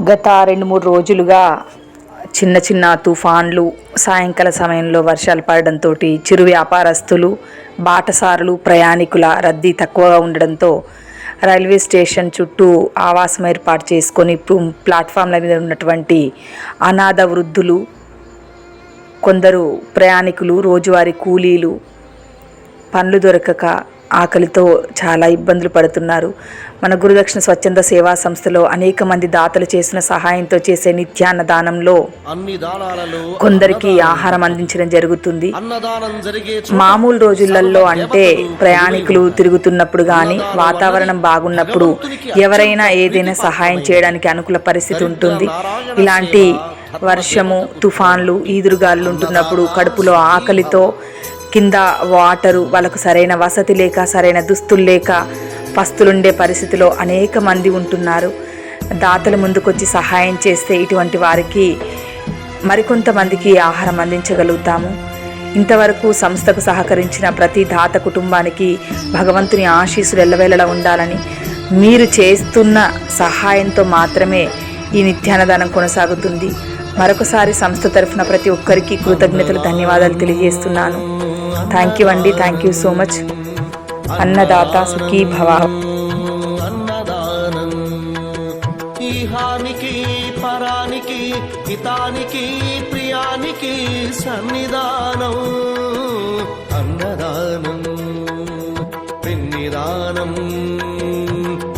గత రెండు మూడు రోజులుగా చిన్న చిన్న తుఫాన్లు సాయంకాల సమయంలో వర్షాలు పడడంతో చిరు వ్యాపారస్తులు బాటసారులు ప్రయాణికుల రద్దీ తక్కువగా ఉండడంతో రైల్వే స్టేషన్ చుట్టూ ఆవాసం ఏర్పాటు చేసుకొని ప్లాట్ఫామ్ల మీద ఉన్నటువంటి అనాథ వృద్ధులు కొందరు ప్రయాణికులు రోజువారీ కూలీలు పనులు దొరకక ఆకలితో చాలా ఇబ్బందులు పడుతున్నారు. మన గురుదక్షిణ స్వచ్ఛంద సేవా సంస్థలో అనేక మంది దాతలు చేసిన సహాయంతో చేసే నిత్యాన్నదానంలో అన్ని దానాలలో కొందరికి ఆహారం అందించడం జరుగుతుంది. మామూలు రోజులలో అంటే ప్రయాణికులు తిరుగుతున్నప్పుడు కానీ వాతావరణం బాగున్నప్పుడు ఎవరైనా ఏదైనా సహాయం చేయడానికి అనుకూల పరిస్థితి ఉంటుంది. ఇలాంటి వర్షము తుఫాన్లు ఈదురుగాలు ఉంటున్నప్పుడు కడుపులో ఆకలితో కింద వాటరు వాళ్ళకు సరైన వసతి లేక సరైన దుస్తులు లేక పస్తులుండే పరిస్థితిలో అనేక మంది ఉంటున్నారు. దాతలు ముందుకొచ్చి సహాయం చేస్తే ఇటువంటి వారికి మరికొంతమందికి ఆహారం అందించగలుగుతాము. ఇంతవరకు సంస్థకు సహకరించిన ప్రతి దాత కుటుంబానికి భగవంతుని ఆశీస్సులు ఎల్లవేళలా ఉండాలని మీరు చేస్తున్న సహాయంతో మాత్రమే ఈ నిత్యాన్నదానం కొనసాగుతుంది. మరొకసారి సంస్థ తరఫున ప్రతి ఒక్కరికి కృతజ్ఞతలు ధన్యవాదాలు తెలియజేస్తున్నాను. థ్యాంక్ యూ అండి thank you so much Annadata Sukhi Bhava పరానికి హితానికి ప్రియానికి సన్నిధానం అన్నదానం పిన్నిదానం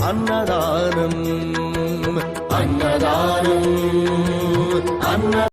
అన్నదానం అన్నదానం అన్న